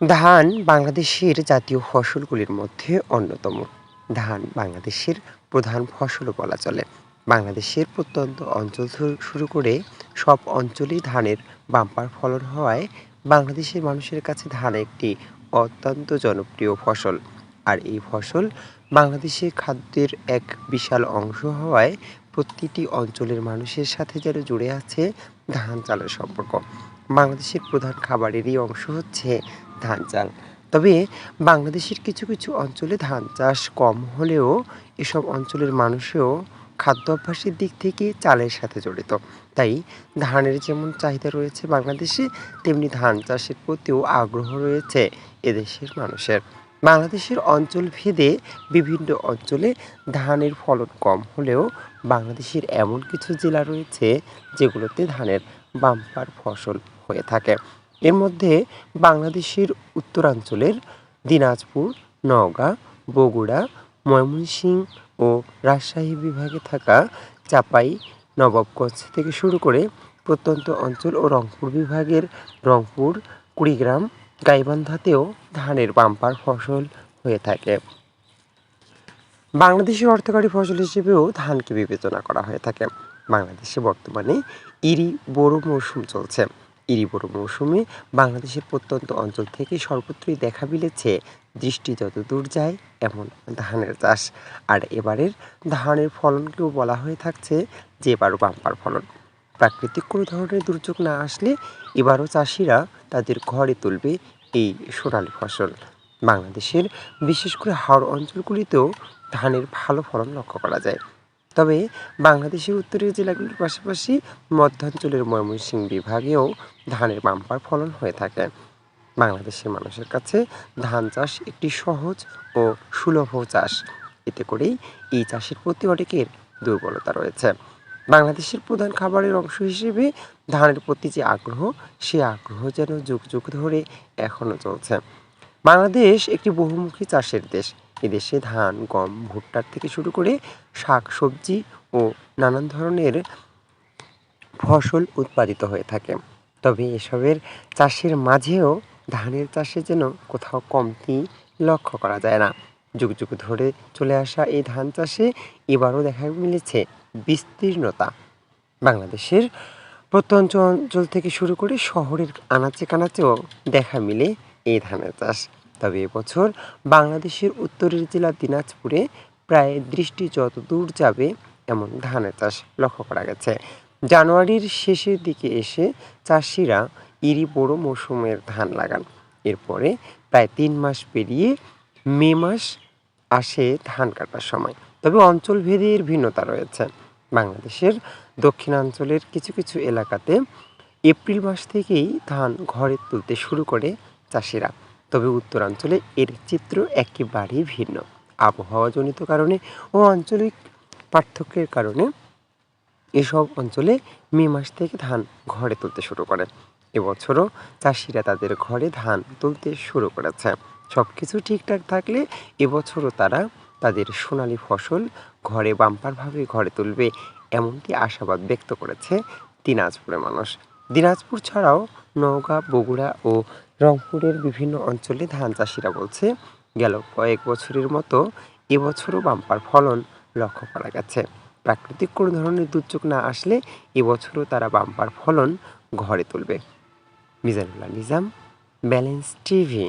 ধান বাংলাদেশের জাতীয় ফসলগুলির মধ্যে অন্যতম। ধান বাংলাদেশের প্রধান ফসলও বলা চলে। বাংলাদেশের প্রত্যন্ত অঞ্চল শুরু করে সব অঞ্চলেই ধানের বাম্পার ফলন হওয়ায় বাংলাদেশের মানুষের কাছে ধান একটি অত্যন্ত জনপ্রিয় ফসল। আর এই ফসল বাংলাদেশের খাদ্যের এক বিশাল অংশ হওয়ায় প্রতিটি অঞ্চলের মানুষের সাথে যেন জুড়ে আছে ধান চালের সম্পর্ক। বাংলাদেশের প্রধান খাবারেরই অংশ হচ্ছে ধান চাল। তবে বাংলাদেশের কিছু কিছু অঞ্চলে ধান চাষ কম হলেও এসব অঞ্চলের মানুষও খাদ্য অভ্যাসের দিক থেকে চালের সাথে জড়িত। তাই ধানের যেমন চাহিদা রয়েছে বাংলাদেশে, তেমনি ধান চাষের প্রতিও আগ্রহ রয়েছে এদেশের মানুষের। বাংলাদেশের অঞ্চল ভেদে বিভিন্ন অঞ্চলে ধানের ফলন কম হলেও বাংলাদেশের এমন কিছু জেলা রয়েছে যেগুলোতে ধানের বাম্পার ফসল হয়ে থাকে। এর মধ্যে বাংলাদেশের উত্তরাঞ্চলের দিনাজপুর, নওগাঁ, বগুড়া, ময়মনসিংহ ও রাজশাহী বিভাগে থাকা চাপাই, নবাবগঞ্জ থেকে শুরু করে প্রত্যন্ত অঞ্চল ও রংপুর বিভাগের রংপুর, কুড়িগ্রাম, গাইবান্ধাতেও ধানের বাম্পার ফসল হয়ে থাকে। বাংলাদেশের অর্থকারী ফসল হিসেবেও ধানকে বিবেচনা করা হয়ে থাকে। বাংলাদেশে বর্তমানে ইরি বোরো মৌসুম চলছে। ইরি বোরো মৌসুমে বাংলাদেশের প্রত্যন্ত অঞ্চল থেকে সর্বত্রই দেখা মিলেছে দৃষ্টি যত দূর যায় এমন ধানের চাষ। আর এবারের ধানের ফলনকেও বলা হয়ে থাকছে যে এবারও বাম্পার ফলন। প্রাকৃতিক কোনো ধরনের দুর্যোগ না আসলে এবারও চাষিরা তাদের ঘরে তুলবে এই সোনালী ফসল। বাংলাদেশের বিশেষ করে হাওড় অঞ্চলগুলিতেও ধানের ভালো ফলন লক্ষ্য করা যায়। তবে বাংলাদেশের উত্তরের জেলাগুলির পাশাপাশি মধ্যাঞ্চলের ময়মনসিংহ বিভাগেও ধানের বাম্পার ফলন হয়ে থাকে। বাংলাদেশের মানুষের কাছে ধান চাষ একটি সহজ ও সুলভ চাষ। এতে করেই এই চাষের প্রতি অনেকের দুর্বলতা রয়েছে। বাংলাদেশের প্রধান খাবারের অংশ হিসেবে ধানের প্রতি যে আগ্রহ, সে আগ্রহ যেন যুগ যুগ ধরে এখনও চলছে। বাংলাদেশ একটি বহুমুখী চাষের দেশ। এদেশে ধান, গম, ভুট্টার থেকে শুরু করে শাক, সবজি ও নানান ধরনের ফসল উৎপাদিত হয়ে থাকে। তবে এসবের চাষের মাঝেও ধানের চাষে যেন কোথাও কমতি লক্ষ্য করা যায় না। যুগ যুগ ধরে চলে আসা এই ধান চাষে এবারও দেখা মিলেছে বিস্তীর্ণতা। বাংলাদেশের প্রত্যন্ত অঞ্চল থেকে শুরু করে শহরের আনাচে কানাচেও দেখা মিলে এই ধানের চাষ। তবে এবছর বাংলাদেশের উত্তরের জেলা দিনাজপুরে প্রায় দৃষ্টি যত দূর যাবে এমন ধানের চাষ লক্ষ্য করা গেছে। জানুয়ারির শেষের দিকে এসে চাষিরা ইরি বড় মৌসুমের ধান লাগান। এরপরে প্রায় তিন মাস পেরিয়ে মে মাস আসে ধান কাটার সময়। তবে অঞ্চল ভেদে এর ভিন্নতা রয়েছে। বাংলাদেশের দক্ষিণাঞ্চলের কিছু কিছু এলাকাতে এপ্রিল মাস থেকেই ধান ঘরে তুলতে শুরু করে চাষিরা। তবে উত্তরাঞ্চলে এর চিত্র একেবারেই ভিন্ন। আবহাওয়াজনিত কারণে ও আঞ্চলিক পার্থক্যের কারণে এসব অঞ্চলে মে মাস থেকে ধান ঘরে তুলতে শুরু করে। এবছরও চাষিরা তাদের ঘরে ধান তুলতে শুরু করেছে। সব কিছু ঠিকঠাক থাকলে এবছরও তারা তাদের সোনালী ফসল ঘরে বাম্পারভাবে ঘরে তুলবে এমনটি আশাবাদ ব্যক্ত করেছে দিনাজপুরের মানুষ। দিনাজপুর ছাড়াও নওগাঁ, বগুড়া ও রংপুরের বিভিন্ন অঞ্চলে ধান চাষিরা বলছে, গেল কয়েক বছরের মতো এবছরও বাম্পার ফলন লক্ষ্য করা গেছে। প্রাকৃতিক কোনো ধরনের দুর্যোগ না আসলে এবছরও তারা বাম্পার ফলন ঘরে তুলবে। Mizanullah Nizam, balance TV.